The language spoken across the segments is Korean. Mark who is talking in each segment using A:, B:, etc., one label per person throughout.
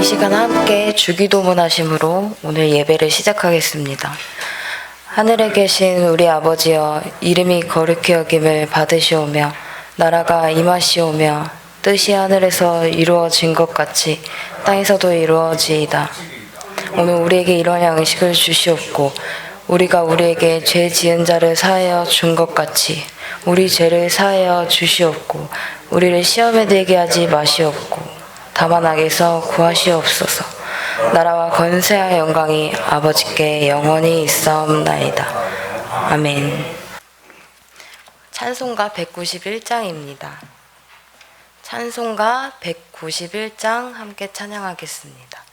A: 이 시간 함께 주기도문 하심으로 오늘 예배를 시작하겠습니다. 하늘에 계신 우리 아버지여 이름이 거룩히 여김을 받으시오며 나라가 임하시오며 뜻이 하늘에서 이루어진 것 같이 땅에서도 이루어지이다. 오늘 우리에게 이러한 양식을 주시옵고 우리가 우리에게 죄 지은 자를 사하여 준 것 같이 우리 죄를 사하여 주시옵고 우리를 시험에 들게 하지 마시옵고 다만 악에서 구하시옵소서. 나라와 권세와 영광이 아버지께 영원히 있사옵나이다. 아멘. 찬송가 191장입니다. 찬송가 191장 함께 찬양하겠습니다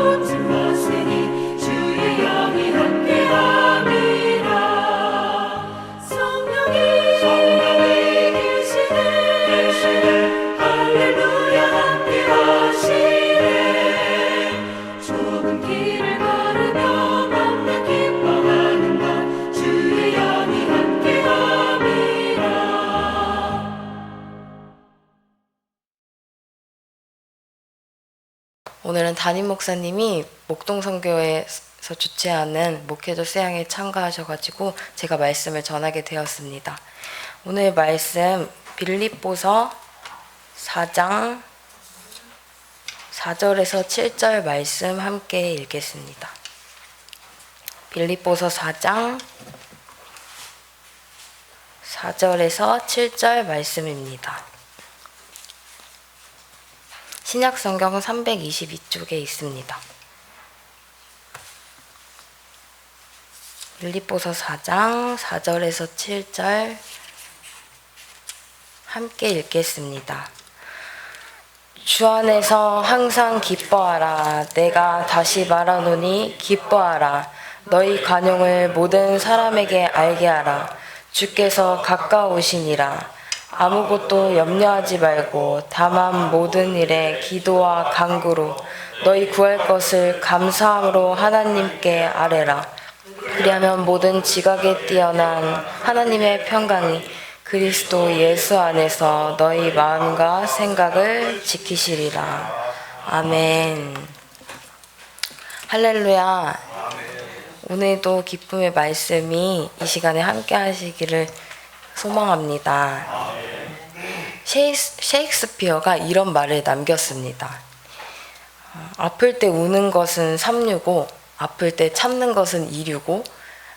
B: 무
A: 담임 목사님이 목동선교에서 주최하는 목회자 수양에 참가하셔가지고 제가 말씀을 전하게 되었습니다. 오늘 말씀 빌립보서 4장 4절에서 7절 말씀 함께 읽겠습니다. 빌립보서 4장 4절에서 7절 말씀입니다. 신약 성경 322쪽에 있습니다. 빌립보서 4장 4절에서 7절 함께 읽겠습니다. 주 안에서 항상 기뻐하라. 내가 다시 말하노니 기뻐하라. 너희 간용을 모든 사람에게 알게 하라. 주께서 가까우시니라. 아무것도 염려하지 말고 다만 모든 일에 기도와 간구로 너희 구할 것을 감사함으로 하나님께 아뢰라. 그리하면 모든 지각에 뛰어난 하나님의 평강이 그리스도 예수 안에서 너희 마음과 생각을 지키시리라. 아멘. 할렐루야. 오늘도 기쁨의 말씀이 이 시간에 함께 하시기를 소망합니다. 셰익스- 셰익스피어가 이런 말을 남겼습니다. 어, 아플 때 우는 것은 365, 아플 때 참는 것은 265,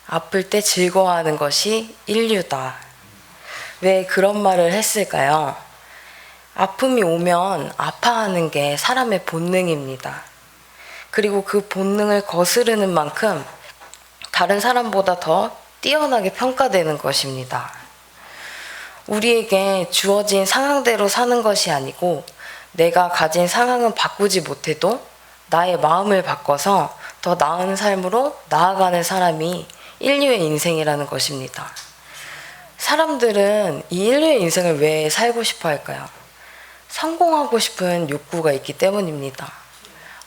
A: 아플 때 즐거워하는 것이 인류다. 왜 그런 말을 했을까요? 아픔이 오면 아파하는 게 사람의 본능입니다. 그리고 그 본능을 거스르는 만큼 다른 사람보다 더 뛰어나게 평가되는 것입니다. 우리에게 주어진 상황대로 사는 것이 아니고 내가 가진 상황은 바꾸지 못해도 나의 마음을 바꿔서 더 나은 삶으로 나아가는 사람이 인류의 인생이라는 것입니다. 사람들은 이 인류의 인생을 왜 살고 싶어 할까요? 성공하고 싶은 욕구가 있기 때문입니다.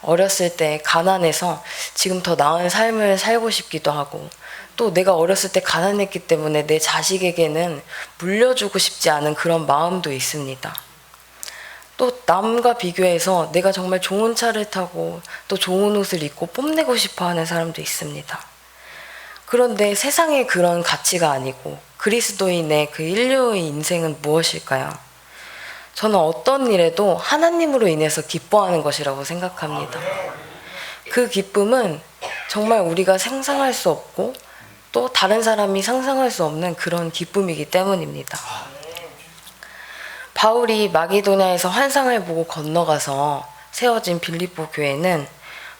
A: 어렸을 때 가난해서 지금 더 나은 삶을 살고 싶기도 하고 또 내가 어렸을 때 가난했기 때문에 내 자식에게는 물려주고 싶지 않은 그런 마음도 있습니다. 또 남과 비교해서 내가 정말 좋은 차를 타고 또 좋은 옷을 입고 뽐내고 싶어 하는 사람도 있습니다. 그런데 세상의 그런 가치가 아니고 그리스도인의 그 인류의 인생은 무엇일까요? 저는 어떤 일에도 하나님으로 인해서 기뻐하는 것이라고 생각합니다. 그 기쁨은 정말 우리가 상상할 수 없고 또 다른 사람이 상상할 수 없는 그런 기쁨이기 때문입니다. 바울이 마기도냐에서 환상을 보고 건너가서 세워진 빌립보 교회는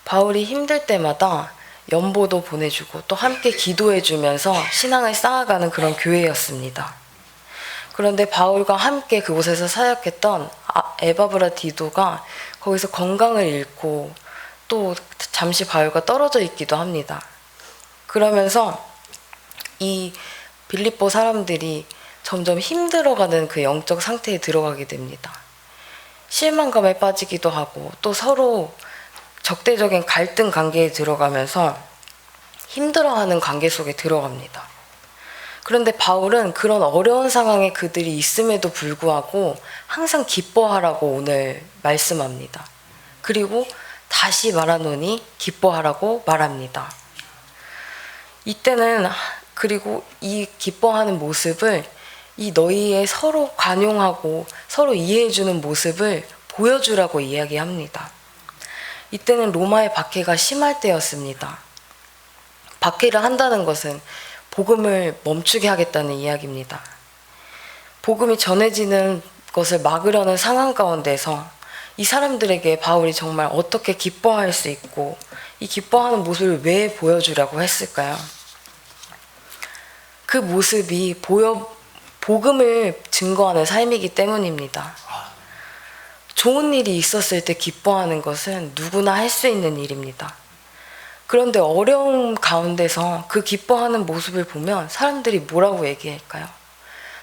A: 바울이 힘들 때마다 연보도 보내주고 또 함께 기도해주면서 신앙을 쌓아가는 그런 교회였습니다. 그런데 바울과 함께 그곳에서 사역했던 아- 에바브라 디도가 거기서 건강을 잃고 또 잠시 바울과 떨어져 있기도 합니다. 그러면서 이 빌립보 사람들이 점점 힘들어가는 그 영적 상태에 들어가게 됩니다. 실망감에 빠지기도 하고 또 서로 적대적인 갈등 관계에 들어가면서 힘들어하는 관계 속에 들어갑니다. 그런데 바울은 그런 어려운 상황에 그들이 있음에도 불구하고 항상 기뻐하라고 오늘 말씀합니다. 그리고 다시 말하노니 기뻐하라고 말합니다. 이때는 그리고 이 기뻐하는 모습을 이 너희의 서로 관용하고 서로 이해해주는 모습을 보여주라고 이야기합니다. 이때는 로마의 박해가 심할 때였습니다. 박해를 한다는 것은 복음을 멈추게 하겠다는 이야기입니다. 복음이 전해지는 것을 막으려는 상황 가운데서 이 사람들에게 바울이 정말 어떻게 기뻐할 수 있고 이 기뻐하는 모습을 왜 보여주라고 했을까요? 그 모습이 보여 복음을 증거하는 삶이기 때문입니다. 좋은 일이 있었을 때 기뻐하는 것은 누구나 할 수 있는 일입니다. 그런데 어려움 가운데서 그 기뻐하는 모습을 보면 사람들이 뭐라고 얘기할까요?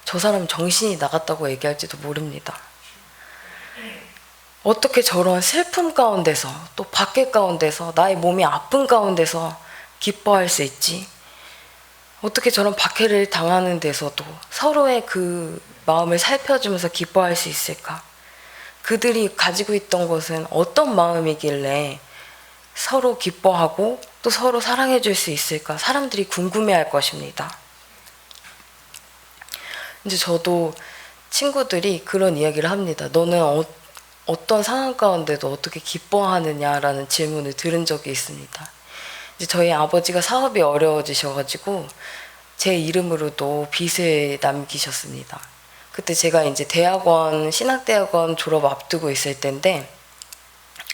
A: 저 사람 정신이 나갔다고 얘기할지도 모릅니다. 어떻게 저런 슬픔 가운데서 또 밖에 가운데서 나의 몸이 아픈 가운데서 기뻐할 수 있지? 어떻게 저런 박해를 당하는 데서도 서로의 그 마음을 살펴주면서 기뻐할 수 있을까? 그들이 가지고 있던 것은 어떤 마음이길래 서로 기뻐하고 또 서로 사랑해 줄 수 있을까? 사람들이 궁금해 할 것입니다. 이제 저도 친구들이 그런 이야기를 합니다. 너는 어, 어떤 상황 가운데도 어떻게 기뻐하느냐라는 질문을 들은 적이 있습니다. 저희 아버지가 사업이 어려워지셔가지고 제 이름으로도 빚을 남기셨습니다. 그때 제가 이제 대학원 신학대학원 졸업 앞두고 있을 때인데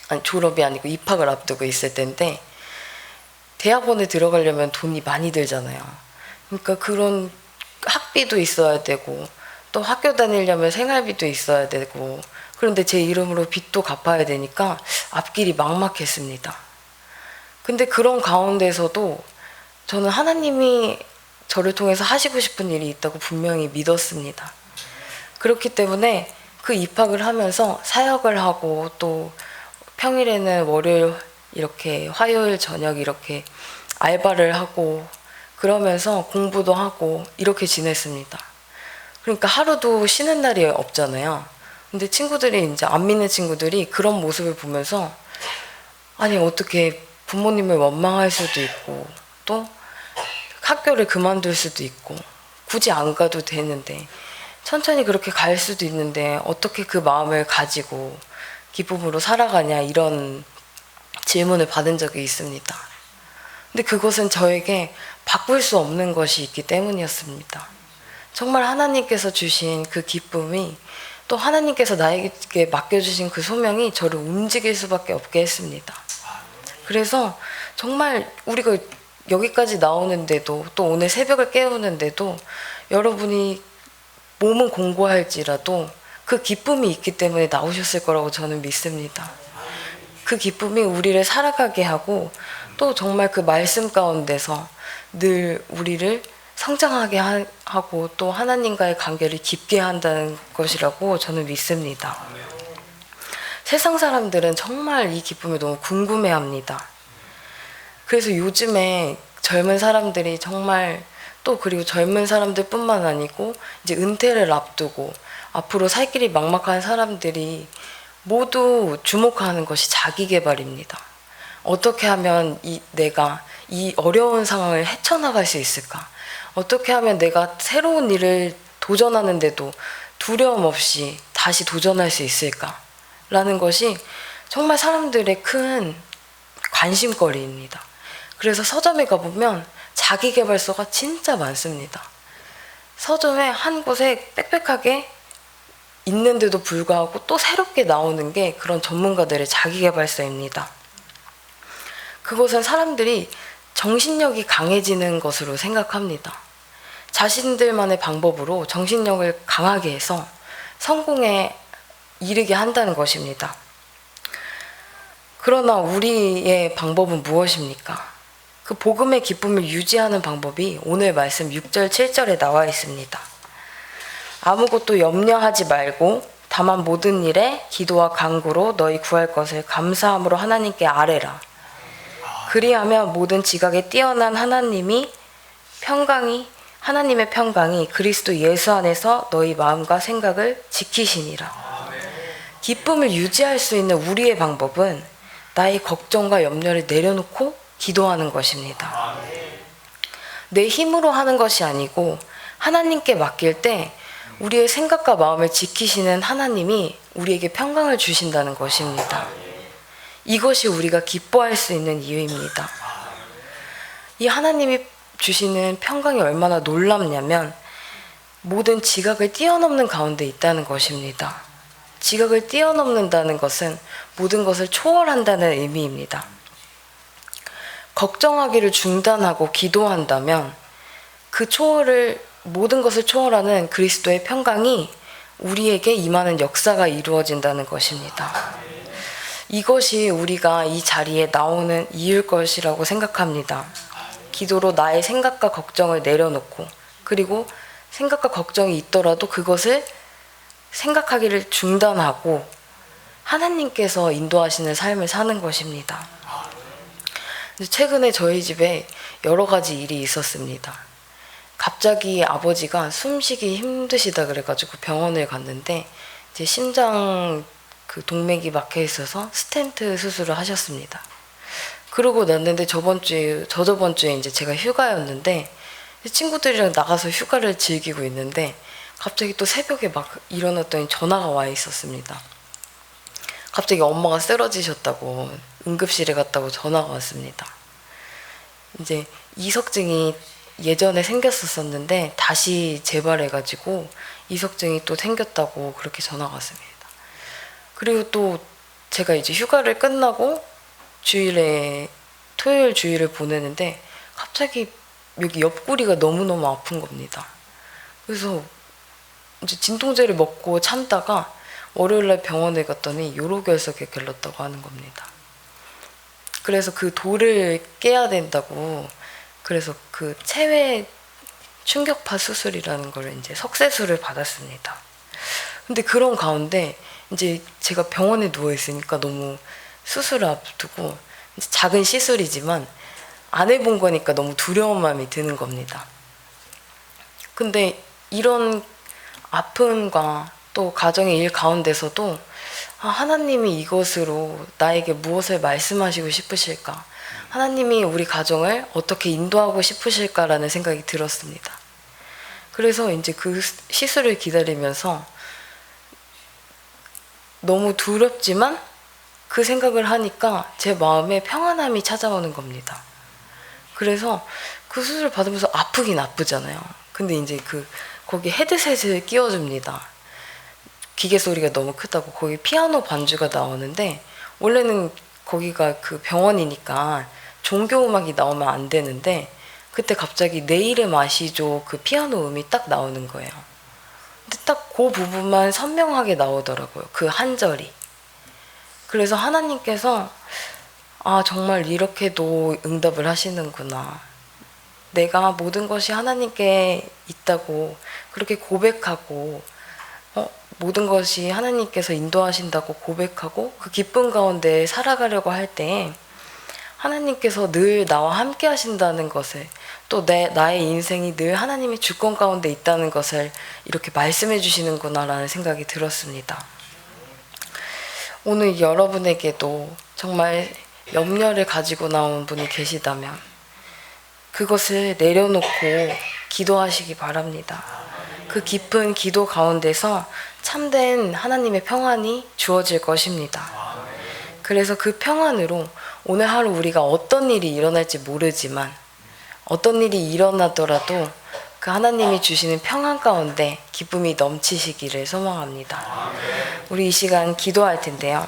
A: 아니 졸업이 아니고 입학을 앞두고 있을 때인데 대학원에 들어가려면 돈이 많이 들잖아요. 그러니까 그런 학비도 있어야 되고 또 학교 다니려면 생활비도 있어야 되고 그런데 제 이름으로 빚도 갚아야 되니까 앞길이 막막했습니다. 근데 그런 가운데서도 저는 하나님이 저를 통해서 하시고 싶은 일이 있다고 분명히 믿었습니다. 그렇기 때문에 그 입학을 하면서 사역을 하고 또 평일에는 월요일 이렇게 화요일 저녁 이렇게 알바를 하고 그러면서 공부도 하고 이렇게 지냈습니다. 그러니까 하루도 쉬는 날이 없잖아요. 근데 친구들이 이제 안 믿는 친구들이 그런 모습을 보면서 아니 어떻게 부모님을 원망할 수도 있고 또또 학교를 그만둘 수도 있고 굳이 안 가도 되는데 천천히 그렇게 갈 수도 있는데 어떻게 그 마음을 가지고 기쁨으로 살아가냐 이런 질문을 받은 적이 있습니다. 근데 그것은 저에게 바꿀 수 없는 것이 있기 때문이었습니다. 정말 하나님께서 주신 그 기쁨이 또 하나님께서 나에게 맡겨주신 그 소명이 저를 움직일 수밖에 없게 했습니다. 그래서 정말 우리가 여기까지 나오는데도 또 오늘 새벽을 깨우는데도 여러분이 몸은 공고할지라도 그 기쁨이 있기 때문에 나오셨을 거라고 저는 믿습니다. 그 기쁨이 우리를 살아가게 하고 또 정말 그 말씀 가운데서 늘 우리를 성장하게 하- 하고 또 하나님과의 관계를 깊게 한다는 것이라고 저는 믿습니다. 세상 사람들은 정말 이 기쁨을 너무 궁금해 합니다. 그래서 요즘에 젊은 사람들이 정말 또 그리고 젊은 사람들뿐만 아니고 이제 은퇴를 앞두고 앞으로 살 길이 막막한 사람들이 모두 주목하는 것이 자기 개발입니다. 어떻게 하면 이 내가 이 어려운 상황을 헤쳐나갈 수 있을까? 어떻게 하면 내가 새로운 일을 도전하는데도 두려움 없이 다시 도전할 수 있을까? 라는 것이 정말 사람들의 큰 관심거리입니다. 그래서 서점에 가보면 자기개발서가 진짜 많습니다. 서점에 한 곳에 빽빽하게 있는데도 불구하고 또 새롭게 나오는 게 그런 전문가들의 자기개발서입니다. 그것은 사람들이 정신력이 강해지는 것으로 생각합니다. 자신들만의 방법으로 정신력을 강하게 해서 성공에 이르게 한다는 것입니다. 그러나 우리의 방법은 무엇입니까? 그 복음의 기쁨을 유지하는 방법이 오늘 말씀 6절, 7절에 나와 있습니다. 아무것도 염려하지 말고 다만 모든 일에 기도와 간구로 너희 구할 것을 감사함으로 하나님께 아뢰라. 그리하면 모든 지각에 뛰어난 하나님이 평강이 하나님의 평강이 그리스도 예수 안에서 너희 마음과 생각을 지키시니라. 기쁨을 유지할 수 있는 우리의 방법은 나의 걱정과 염려를 내려놓고 기도하는 것입니다. 내 힘으로 하는 것이 아니고 하나님께 맡길 때 우리의 생각과 마음을 지키시는 하나님이 우리에게 평강을 주신다는 것입니다. 이것이 우리가 기뻐할 수 있는 이유입니다. 이 하나님이 주시는 평강이 얼마나 놀랍냐면 모든 지각을 뛰어넘는 가운데 있다는 것입니다. 지각을 뛰어넘는다는 것은 모든 것을 초월한다는 의미입니다. 걱정하기를 중단하고 기도한다면 그 초월을 모든 것을 초월하는 그리스도의 평강이 우리에게 임하는 역사가 이루어진다는 것입니다. 이것이 우리가 이 자리에 나오는 이유일 것이라고 생각합니다. 기도로 나의 생각과 걱정을 내려놓고 그리고 생각과 걱정이 있더라도 그것을 생각하기를 중단하고 하나님께서 인도하시는 삶을 사는 것입니다. 최근에 저희 집에 여러 가지 일이 있었습니다. 갑자기 아버지가 숨쉬기 힘드시다 그래가지고 병원을 갔는데 제 심장 그 동맥이 막혀 있어서 스텐트 수술을 하셨습니다. 그러고 났는데 저번 주에 저저번 주에 이제 제가 휴가였는데 친구들이랑 나가서 휴가를 즐기고 있는데 갑자기 또 새벽에 막 일어났더니 전화가 와 있었습니다. 갑자기 엄마가 쓰러지셨다고 응급실에 갔다고 전화가 왔습니다. 이제 이석증이 예전에 생겼었었는데 다시 재발해가지고 이석증이 또 생겼다고 그렇게 전화가 왔습니다. 그리고 또 제가 이제 휴가를 끝나고 주일에 토요일 주일을 보내는데 갑자기 여기 옆구리가 너무너무 아픈 겁니다. 그래서 이제 진통제를 먹고 참다가 월요일날 병원에 갔더니 요로결석에 걸렸다고 하는 겁니다. 그래서 그 돌을 깨야 된다고 그래서 그 체외 충격파 수술이라는 걸 이제 석쇠술을 받았습니다. 근데 그런 가운데 이제 제가 병원에 누워 있으니까 너무 수술을 앞두고 작은 시술이지만 안 해본 거니까 너무 두려운 마음이 드는 겁니다. 근데 이런 아픔과 또 가정의 일 가운데서도 아, 하나님이 이것으로 나에게 무엇을 말씀하시고 싶으실까? 하나님이 우리 가정을 어떻게 인도하고 싶으실까라는 생각이 들었습니다. 그래서 이제 그 시술을 기다리면서 너무 두렵지만 그 생각을 하니까 제 마음에 평안함이 찾아오는 겁니다. 그래서 그 수술을 받으면서 아프긴 아프잖아요. 근데 이제 그 거기 헤드셋을 끼워줍니다. 기계 소리가 너무 크다고 거기 피아노 반주가 나오는데 원래는 거기가 그 병원이니까 종교 음악이 나오면 안 되는데 그때 갑자기 내 이름 아시죠 그 피아노 음이 딱 나오는 거예요. 근데 딱 그 부분만 선명하게 나오더라고요. 그 한 절이. 그래서 하나님께서 아 정말 이렇게도 응답을 하시는구나. 내가 모든 것이 하나님께 있다고 그렇게 고백하고 어, 모든 것이 하나님께서 인도하신다고 고백하고 그 기쁨 가운데 살아가려고 할 때 하나님께서 늘 나와 함께 하신다는 것을 또 내, 나의 인생이 늘 하나님의 주권 가운데 있다는 것을 이렇게 말씀해 주시는구나라는 생각이 들었습니다. 오늘 여러분에게도 정말 염려를 가지고 나온 분이 계시다면 그것을 내려놓고 기도하시기 바랍니다. 그 깊은 기도 가운데서 참된 하나님의 평안이 주어질 것입니다. 그래서 그 평안으로 오늘 하루 우리가 어떤 일이 일어날지 모르지만 어떤 일이 일어나더라도 그 하나님이 주시는 평안 가운데 기쁨이 넘치시기를 소망합니다. 우리 이 시간 기도할 텐데요.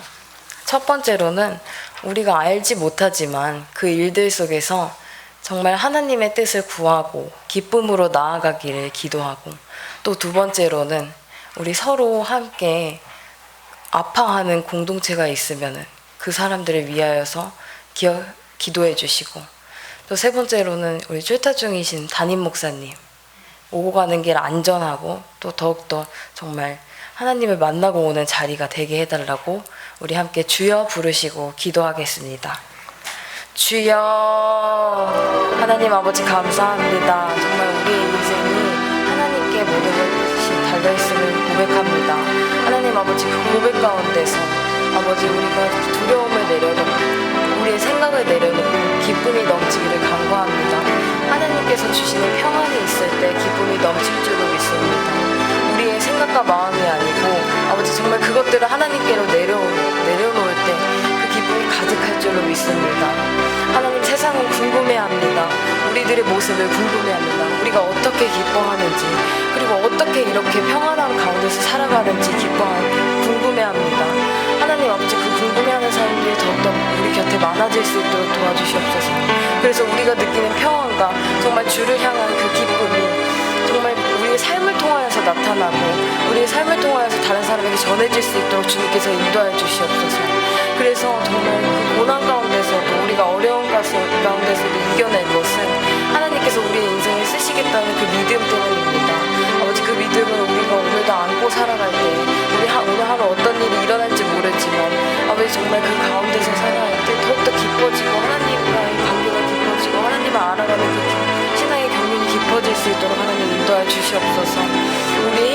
A: 첫 번째로는 우리가 알지 못하지만 그 일들 속에서 정말 하나님의 뜻을 구하고 기쁨으로 나아가기를 기도하고 또 두 번째로는 우리 서로 함께 아파하는 공동체가 있으면은 그 사람들을 위하여서 기어, 기도해 주시고 또 세 번째로는 우리 출타 중이신 담임 목사님 오고 가는 길 안전하고 또 더욱더 정말 하나님을 만나고 오는 자리가 되게 해달라고 우리 함께 주여 부르시고 기도하겠습니다. 주여 하나님 아버지 감사합니다. 정말 우리의 인생이 하나님께 모든 것이 달려있음을 고백합니다. 하나님 아버지 그 고백 가운데서 아버지 우리가 두려움을 내려놓고 우리의 생각을 내려놓고 기쁨이 넘치기를 간구합니다. 하나님께서 주시는 평안이 있을 때 기쁨이 넘칠 줄로 믿습니다. 우리의 생각과 마음이 아니고 아버지 정말 그것들을 하나님께로 내려, 내려놓을 때 그 기쁨이 가득할 줄로 믿습니다. 세상은 궁금해합니다. 우리들의 모습을 궁금해합니다. 우리가 어떻게 기뻐하는지 그리고 어떻게 이렇게 평안함 가운데서 살아가는지 기뻐하고 궁금해합니다. 하나님 아버지 그 궁금해하는 사람들이 더욱더 우리 곁에 많아질 수 있도록 도와주시옵소서. 그래서 우리가 느끼는 평안과 정말 주를 향한 그 기쁨이 정말 우리의 삶을 통하여서 나타나고 우리의 삶을 통하여서 다른 사람에게 전해질 수 있도록 주님께서 인도하여 주시옵소서. 그래서 정말 그 고난 어려운 가운데서도 이겨낼 것은 하나님께서 우리의 인생을 쓰시겠다는 그 믿음 때문입니다. 아버지 그 믿음을 우리가 오늘도 안고 살아갈 때 우리 하, 오늘 하루 어떤 일이 일어날지 모르지만 아버지 정말 그 가운데서 살아갈 때 더욱더 기뻐지고 하나님과의 관계가 깊어지고 하나님을 알아가는 그 기- 신앙의 경륜이 깊어질 수 있도록 하나님 인도하여 주시옵소서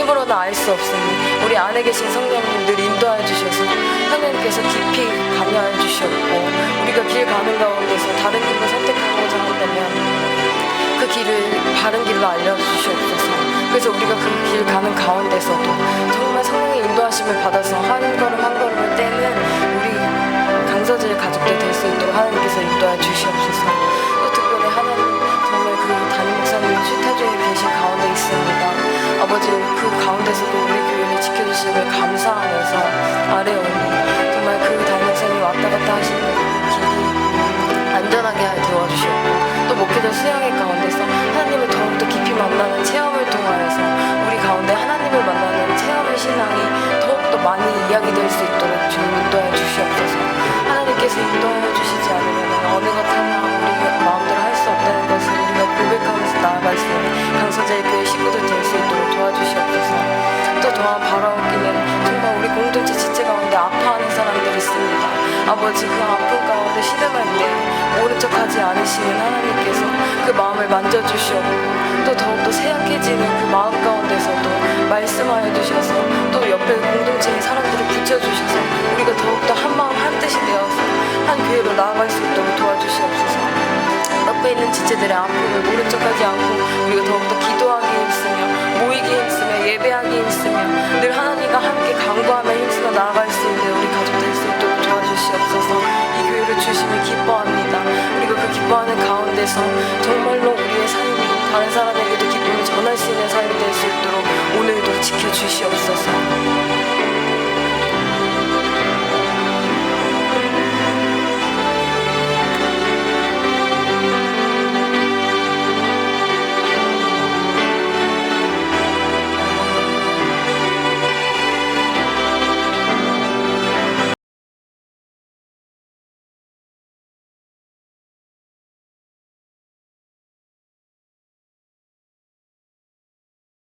A: 힘으로는 알 수 없으니 우리 안에 계신 성령님 늘 인도하여 주셔서 하나님께서 깊이 관여하여 주시옵고 우리가 길 가는 가운데서 다른 길을 선택하고자 한다면 그 길을 바른 길로 알려주시옵소서. 그래서 우리가 그 길 가는 가운데서도 정말 성령의 인도하심을 받아서 한 걸음 한 걸음을 떼는 우리 강서질 가족들 될 수 있도록 하나님께서 인도하여 주시옵소서. 또 특별히 하나님 정말 그 담임 목사님이 슈타주에 계신 가운데 있습니다. 아버지 그 가운데서도 우리 교회를 지켜주심을 감사하면서 아래 오니 정말 그 담임 목사님이 왔다 갔다 하시는 길이 안전하게 하여 도와주시옵고 또 목회자 수양의 가운데서 하나님을 더욱더 깊이 만나는 체험을 통하여서 우리 가운데 하나님을 만나는 체험의 신앙이 더욱더 많이 이야기될 수 있도록 주님 인도하여 주시옵소서. 하나님께서 인도하여 주시지 않으면 어느 것 하나 우리 아버지 그 아픔 가운데 시름할 때 척하지 변하지 않으시는 하나님께서 그 마음을 만져주시옵고 또 더욱더 새약해지는 그 마음 가운데서도 말씀하여 주셔서 또 옆에 공동체의 사람들을 붙여주셔서 우리가 더욱더 한 마음 한 뜻이 되어서 한 교회로 나아갈 수 있도록 도와주시옵소서. 옆에 있는 지체들의 아픔을 모른 척하지 않고 우리가 더욱더 기도하기 힘쓰며 모이기 힘쓰며 예배하기 힘쓰며 늘 하나님과 함께 강구하며 힘쓰며 나아갈 수 가운데서 정말로 우리의 삶이 다른 사람에게도 기쁨을 전할 수 있는 삶이 될 수 있도록 오늘도 지켜주시옵소서